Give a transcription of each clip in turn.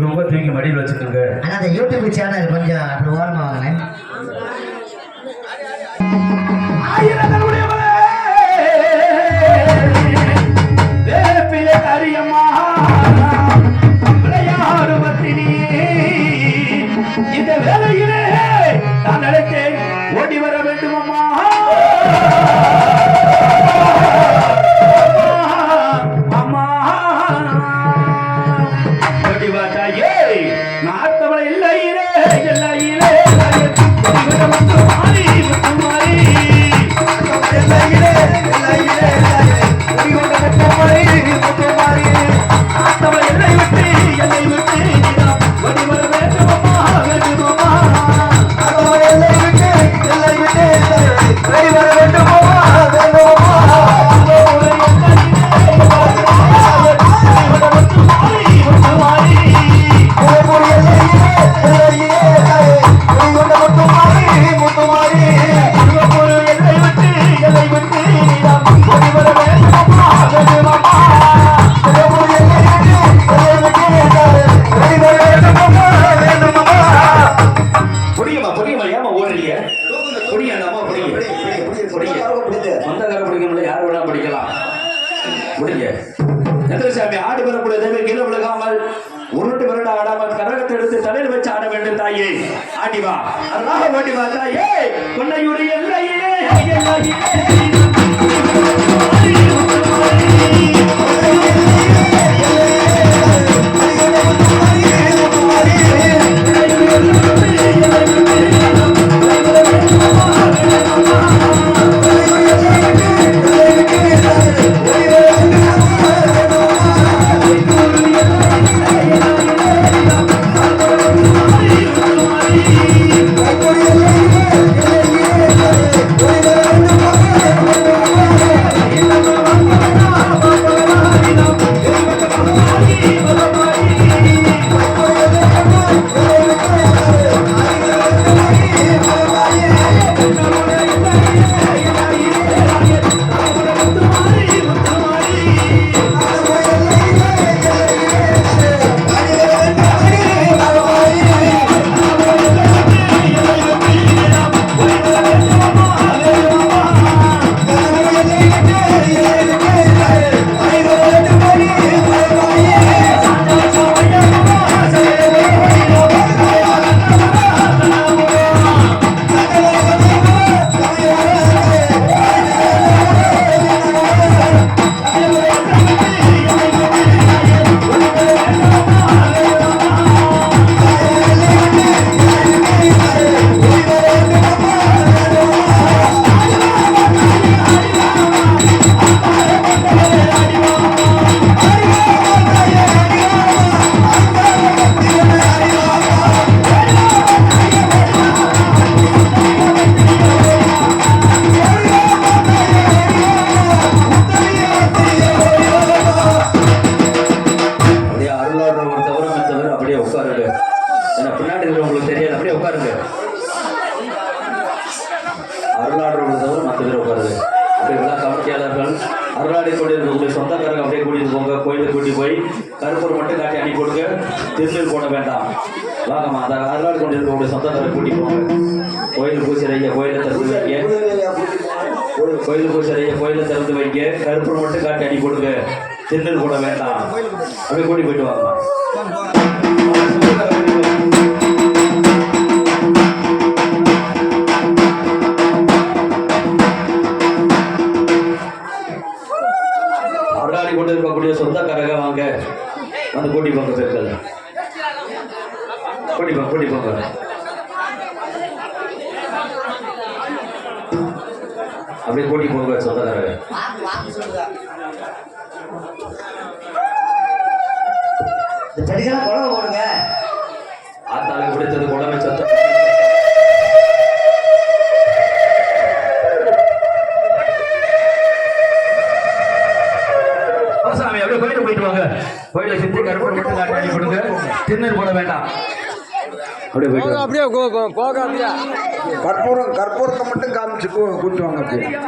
ரொம்ப தூக்கி மடியில் வச்சுக்கோங்க ஆனா அந்த யூடியூப் சேனல் கொஞ்சம் அப்படி ஓரமா வாங்கினேன் இந்த வேலையிலே ஓடி வா ஏ உன்னையுடைய எல்லையிலே எல்லையிலே பின்னாடி இருக்கிறவங்களுக்கு தெரியாது. அப்படியே உட்காருங்க. அருளாடுற தவிர மற்ற பேர் உட்காருங்க. அப்படியே விழா கமிட்டியாளர்கள் அருளாடி கொண்டிருக்கக்கூடிய சொந்தக்காரங்க அப்படியே கூட்டிட்டு போங்க. கோயிலுக்கு கூட்டி போய் கருப்பூர் மட்டும் காட்டி அனுப்பி கொடுங்க. திருநெல் போட வேண்டாம். வாங்கம்மா அந்த அருளாடி கொண்டிருக்கக்கூடிய சொந்தக்காரங்க கூட்டி போங்க. கோயில் பூசிறைய கோயிலை திறந்து வைங்க. கோயில் பூசிறைய கோயிலை திறந்து வைங்க. கருப்பூர் மட்டும் காட்டி அனுப்பி கொடுங்க. திருநெல் போட வேண்டாம். அப்படியே கூட்டி போயிட்டு வாங்கம்மா கூட்டி போங்க பெருக்கள் கூட்டி போங்க கூட்டி போங்க அப்படியே கூட்டி போங்க சொந்தக்காரங்க பெருக்கெல்லாம் குழம்பு போடுங்க. ஆத்தாளுக்கு பிடிச்சது குழம்பு சத்தம் போயிட்டு வாங்க கோயிலை சுத்தி கருப்பூர் மட்டும் காட்டி கொடுங்க. திருநீர் போட வேண்டாம். அப்படியே போயிட்டு வாங்க. அப்படியே கோ- கோ- போக அப்படியே. கற்பூரம் கற்பூரத்தை மட்டும் காமிச்சு கூ- கூட்டு வாங்க அப்படியே.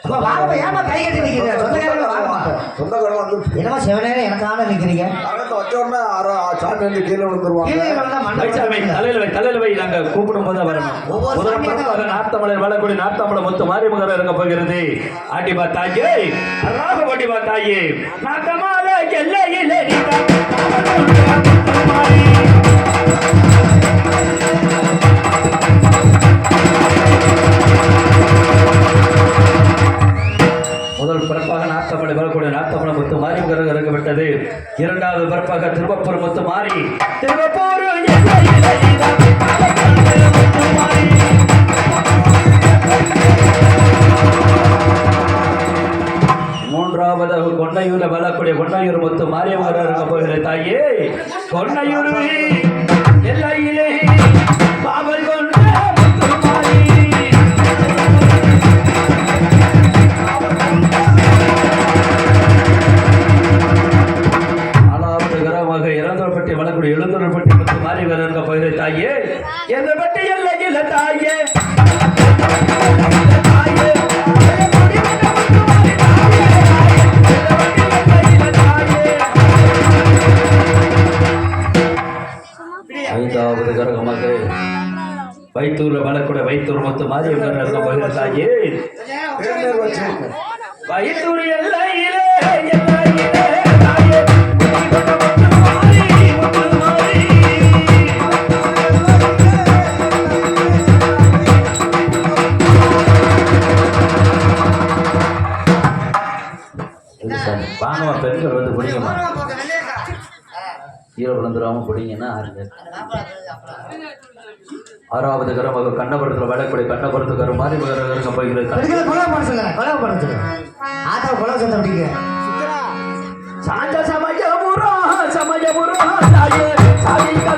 அப்பா வாங்கம்மா ஏமா கை கட்டி நிக்கிறீங்க? சொந்தக்காரங்க வாங்கம்மா. சொந்தக்காரங்க வந்து என்னமா எனக்காக நிக்கிறீங்க? அரங்கத்தை வச்ச உடனே அரை சாமி வந்து கீழே விழுந்துருவாங்க. கீழே விழுந்தா வைசாமி மண்டபம் தலையில வை தலையில வை நாங்க கூப்பிடும் போது வரணும் ஒவ்வொரு முதல் பிறப்பாக நார்த்தமலர் வளக்கூடிய நார்த்தமலை மொத்த மாரிமுகர் இருக்க போகிறது. ஆட்டிபா தாயே அல்லாஹ் பாட்டிபா தாயே நாட்டமால எல்லையிலே நீதான் மாறி முத்து மாறி இறக்கப்பட்டது இரண்டாவது பிறப்பாக திருவப்பூர் முத்து மாறி. திருவப்பூர். மூன்றாவது கொண்டையூர்ல வரக்கூடிய கொண்டையூர் முத்து மாரியம்மன் இருக்க போகிற தாயே. கொண்டையூர் எல்லையிலே எல்லையிலே தாயே முத்து மாறி, முத்து மாறி. இது சாமி. வாங்கம்மா பெண்கள் வந்து பிடிங்கம்மா கீழே விழுந்துடாம பிடிங்கன்னா ஆறுங்க ஆறாவது கரமாக கண்ணபுரத்தில் வடக்கூடிய கண்ணபுரத்துக்கார மாதிரி இருக்க போகிறது அதுக்கு கொலை பண்ண சொல்லுங்க கொலை பண்ண சொல்லுங்க. ஆத்தா கொலை சத்தம் அப்படிங்க சாஞ்ச சமயபுரா சமயபுரா தாயே சாதிக்க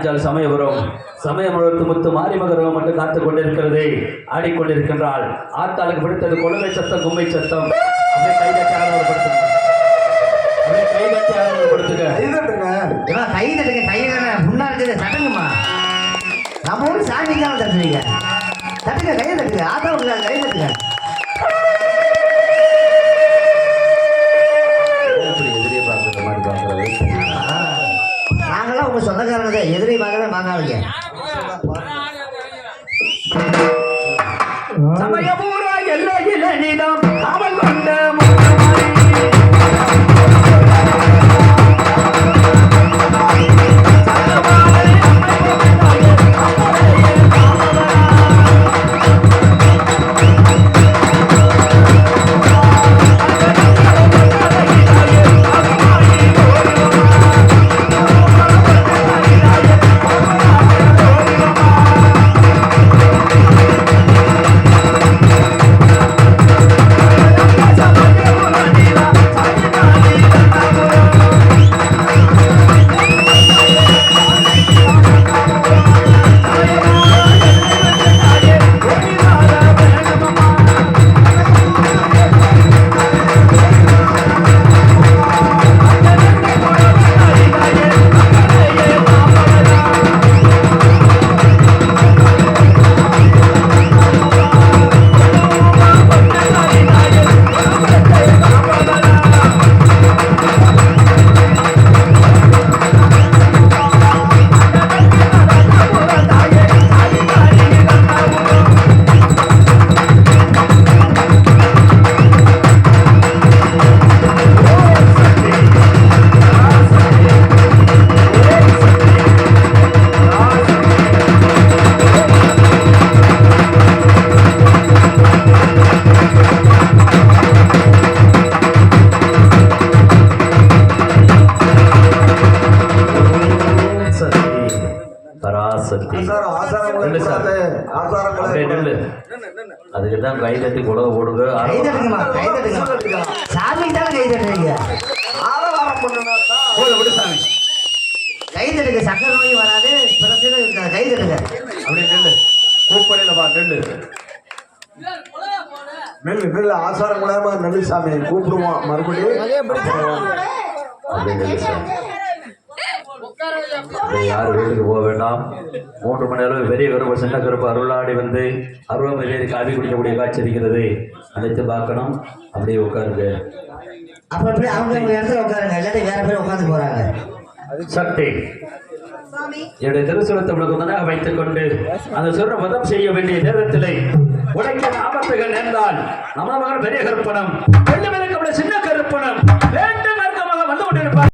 சமய வரும். சமயம் முழுத்து முத்து மாரிமகரம் மட்டும் காத்துக் கொண்டிருக்கிறது ஆடிக்கொண்டிருக்கின்றாள். ஆத்தாளுக்கு பிடித்தது கொழுமை சத்தம் கும்பை சத்தம். அப்படியே கை கட்டி ஆரம்பப்படுத்துங்க அப்படியே கை கட்டி ஆரம்பப்படுத்துங்க கைதட்டுங்க ஏமா கை தட்டுங்க. கை தானே. முன்னா இருக்குது தட்டுங்கம்மா. நம்ம ஊர் சாமிக்கு தான் தட்டுறீங்க. தட்டுங்க கை தட்டுங்க. ஆத்தா விடுங்க கை தட்டுங்க. தான் எதிரி பார்க்கவே பார்க்காதீங்க சமயபூரா எல்லையில நீதான். ஆரவாரம் விடு சாமி. கை தட்டுங்க சக்கரை நோய் வராது பிரச்சனை இருக்காது கை தட்டுங்க அப்படியே நில்லு. கூப்படையில் வா நில்லு. மெல்லு மெல்லு ஆசாரம் கூப்பிடுவோம் மறுபடியும். அப்படின்னு சொல்லி அப்படியே யாரும் வீட்டுக்கு போக வேண்டாம். மூன்று மணி நேரம் பெரிய கருப்பு சின்ன கருப்பு அருளாடி வந்து வெளியே காவி குடிக்கக்கூடிய காட்சி இருக்கிறது. அனைத்து பார்க்கணும். அப்படியே உட்காருங்க. அப்ப இப்படி அவங்க இடத்துல உட்காருங்க. இல்லாட்டி வேற பேர் உட்காந்து போறாங்க. சக்தி. என்னுடைய திருசுரத்தை உலகம் வைத்துக் கொண்டு அந்த சுர வதம் செய்ய வேண்டிய நேரத்திலே உனக்கு ஆபத்துகள் நேர்ந்தால் நம்ம மகன் பெரிய கருப்பணம் வெள்ளி சின்ன கருப்பணம் வேண்டும் வர்க்கமாக வந்து கொண்டிருப்பார்.